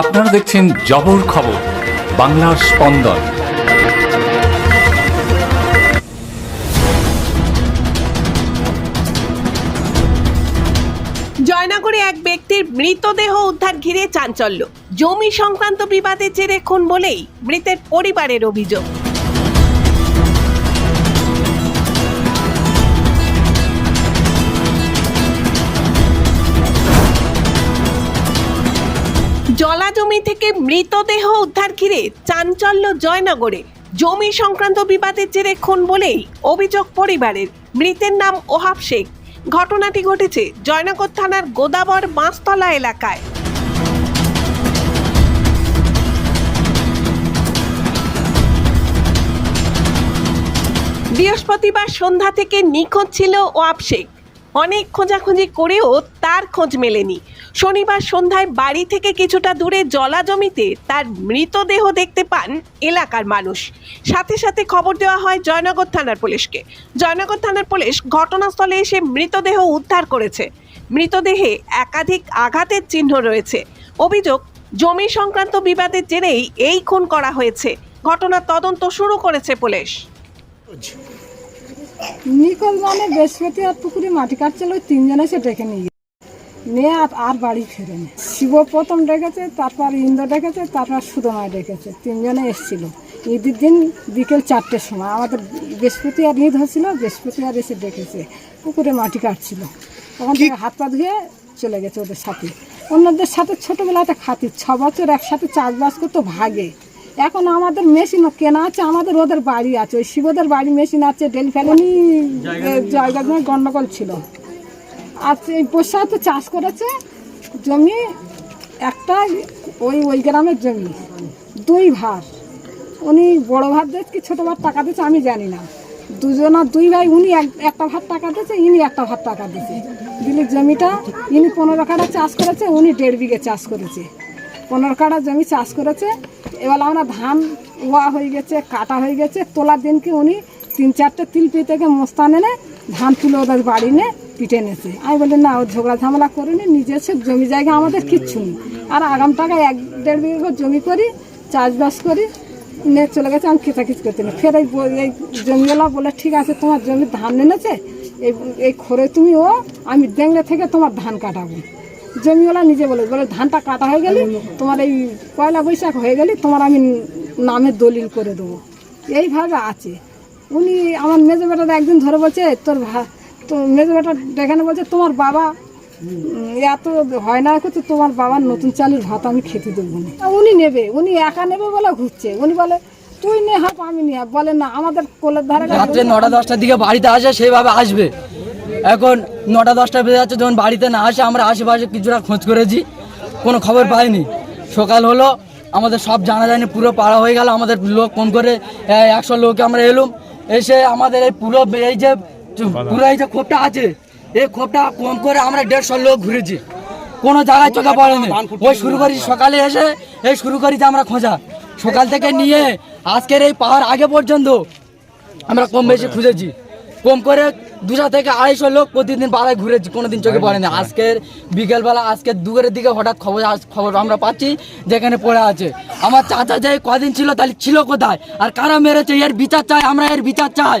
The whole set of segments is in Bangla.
আপনারা দেখছেন জবর খবর, বাংলার স্পন্দন। জয়নগরে এক ব্যক্তির মৃতদেহ উদ্ধার ঘিরে চাঞ্চল্য। জমি সংক্রান্ত বিবাদের জেরে খুন বলেই মৃতের পরিবারের অভিযোগ। জলা জমি থেকে মৃতদেহ উদ্ধার ঘিরে চাঞ্চল্য জয়নগরে জমি সংক্রান্ত বিবাদের জেরে খুন বলেই অভিযোগ পরিবারের। মৃতের নাম ওহাব শেখ। ঘটনাটি ঘটেছে জয়নগর থানার গোদাবর বাঁশতলা এলাকায়। বৃহস্পতিবার সন্ধ্যা থেকে নিখোঁজ ছিল ওয়াব শেখ। অনেক খোঁজাখুঁজি করেও তার খোঁজ মেলেনি। শনিবার সন্ধ্যায় বাড়ি থেকে কিছুটা দূরে জলা জমিতে তার মৃতদেহ দেখতে পান এলাকার মানুষ। সাথে সাথে খবর দেওয়া হয় জয়নগর থানার পুলিশকে। জয়নগর থানার পুলিশ ঘটনাস্থলে এসে মৃতদেহ উদ্ধার করেছে। মৃতদেহে একাধিক আঘাতের চিহ্ন রয়েছে। অভিযোগ, জমি সংক্রান্ত বিবাদের জেরেই এই খুন করা হয়েছে। ঘটনার তদন্ত শুরু করেছে পুলিশ। নিকল মানে বৃহস্পতি আর পুকুরে মাটি কাটছিল ওই তিনজন এসে ডেকে নিয়ে। নিয়ে আর আর বাড়ি ফেরেনি। শিব প্রথম ডেকেছে তারপর ইন্দ্র ডেকেছে তারপর সুদমায় ডেকেছে। তিনজনে এসেছিল। ঈদের দিন বিকেল চারটের সময়। আমাদের বৃহস্পতি আর ঈদ হয়েছিল বৃহস্পতি আর এসে ডেকেছে। পুকুরে মাটি কাটছিল। তখন থেকে হাত পা ধুয়ে চলে গেছে ওদের সাথে। অন্যদের সাথে ছোটোবেলাতে খাতি ছ বছর একসাথে চাষবাস করতো ভাগে। এখন আমাদের মেশিনও কেনা আছে আমাদের ওদের বাড়ি আছে। ওই শিবদের বাড়ি মেশিন আছে ডেলি ফেলেনি জায়গা জমি গন্ডগোল ছিল। আর এই বর্ষাতে চাষ করেছে জমি একটা ওই ওই গ্রামের জমি দুই ভার। উনি বড় ভাত দিয়েছে কি ছোটো ভাত টাকা দিয়েছে আমি জানি না। দুজনা দুই ভাই উনি এক- একটা ভাত টাকা দিয়েছে ইনি একটা ভাত টাকা দিয়েছে। দিলে জমিটা ইনি পনেরো কাটা চাষ করেছে উনি দেড় বিঘে চাষ করেছে। পনেরো কাটা জমি চাষ করেছে এবার আমরা ধান ওয়া হয়ে গেছে, কাটা হয়ে গেছে। তোলার দিনকে উনি তিন চারটে তিলপি থেকে মোস্তান এনে ধান তুলে ওদের বাড়ি নিয়ে পিটে এনেছে আমি বলি না, ও ঝগড়া ঝামেলা করিনি নিজস্ব জমি জায়গা আমাদের কিচ্ছু নেই। আর আগাম টাকা এক দেড় বিঘে জমি করি, চাষবাস করি, নিয়ে চলে গেছে, আমি খিচাখিচ করতে না ফের এই এই জমিওয়ালা বলে, ঠিক আছে, তোমার জমি ধান এনেছে, এই এই খরে তুমি ও, আমি ডেংলে থেকে তোমার ধান কাটাবো। জমিওয়ালা নিজে বলে বলে ধানটা কাটা হয়ে গেলে তোমার এই পয়লা বৈশাখ হয়ে গেলে তোমার আমি নামে দলিল করে দেবো। এইভাবে আছে। উনি আমার মেজো বেটাটা একদিন ধরে বলছে তোর ভা তো মেজো বেটা দেখানে বলছে তোমার বাবা এত হয় না করছে তোমার বাবার নতুন চালের ভাত আমি খেতে দেবো না। উনি নেবে উনি একা নেবে বলে ঘুরছে। উনি বলে তুই নে হাপ আমি নিয়ে। বলে না আমাদের কোলের ধারে রাত্রে নটা দশটার দিকে বাড়িতে আসে সেইভাবে আসবে। এখন নটা দশটা বেজে যাচ্ছে, যখন বাড়িতে না আসে, আমরা আশেপাশে কিছুটা খোঁজ করেছি, কোনো খবর পাইনি। সকাল হলো, আমাদের সব জানা যায়নি পুরো পাড়া হয়ে গেল, আমাদের লোক কম করে একশো লোক আমরা এলুম, এসে আমাদের এই পুরো এই যে পুরো এই যে খোপটা আছে, এই খোপটা কম করে আমরা দেড়শো লোক ঘুরেছি। কোনো জায়গায় চোখে পড়েনি। ওই শুরু করি সকালে এসে, এই শুরু করি যে আমরা খোঁজা। সকাল থেকে নিয়ে আজকের এই পাহাড় আগে পর্যন্ত আমরা কম বেশি খুঁজেছি। কম করে দুশো থেকে আড়াইশো লোক প্রতিদিন পাড়ায় ঘুরেছি কোনোদিন চোখে পড়েনি। আজকের বিকেলবেলা আজকে দুপুরের দিকে হঠাৎ খবর খবর আমরা পাচ্ছি যেখানে পড়ে আছে। আমার চাচা যে কদিন ছিল তাহলে ছিল কোথায়? আর কারা মেরেছে? এর বিচার চাই আমরা এর বিচার চাই।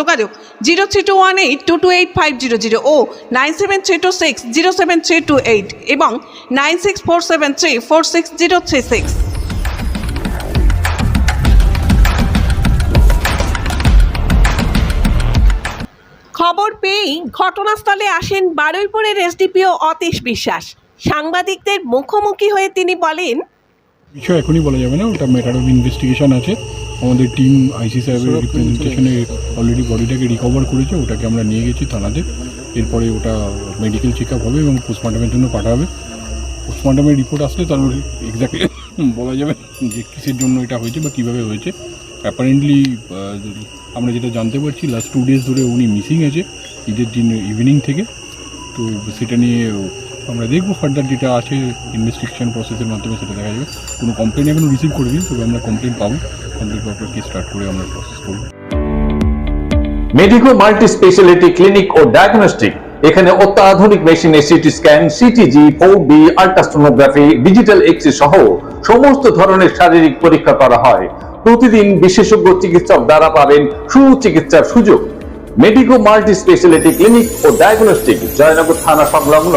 যোগাযোগ zero three two one eight two two eight five zero zero ও nine seven three two six zero seven three two eight এবং nine six four seven three four six zero three six. খবর পেয়েই ঘটনাস্থলে আসেন বারুইপুরের এসডিপিও অতীশ বিশ্বাস। সাংবাদিকদের মুখোমুখি হয়ে তিনি বলেন, বিষয় এখনই বলা যাবে না, ওটা ম্যাটার অফ ইনভেস্টিগেশন আছে। আমাদের টিম আইসি সাহেবের রিপ্রেজেন্টেশনে অলরেডি বডিটাকে রিকভার করেছে ওটাকে আমরা নিয়ে গেছি থানাতে। এরপরে ওটা মেডিকেল চেক আপ হবে এবং পোস্টমর্টমের জন্য পাঠাবে। পোস্টমর্টমের রিপোর্ট আসলে তারপর এক্স্যাক্টলি বলা যাবে যে কিসের জন্য এটা হয়েছে বা কীভাবে হয়েছে। অ্যাপারেন্টলি আমরা যেটা জানতে পারছি লাস্ট টু ডেজ ধরে উনি মিসিং আছে ঈদের দিন ইভিনিং থেকে। তো সেটা নিয়ে আমরা দেখব ফার্দার যেটা আছে ইনভেস্টিগেশন প্রসেসের মাধ্যমে, সেটা দেখা যাবে। কোনো কমপ্লেন এখনও রিসিভ করিনি, তবে আমরা কমপ্লেন পাবো। কমপ্লেন পাওয়ার কেস স্টার্ট করে আমরা প্রসেস করব। মেডিকো মাল্টি স্পেশালিটি ক্লিনিক ও ডায়াগনস্টিক এখানে অত্যাধুনিক মেশিনে CT scan CTG four D ultrasonography digital X সহ সমস্ত ধরনের শারীরিক পরীক্ষা করা হয়। প্রতিদিন বিশেষজ্ঞ চিকিৎসক দ্বারা পাবেন সুচিকিৎসার সুযোগ। মেডিকো মাল্টি স্পেশালিটি ক্লিনিক ও ডায়াগনস্টিক জয়নগর থানা সংলগ্ন।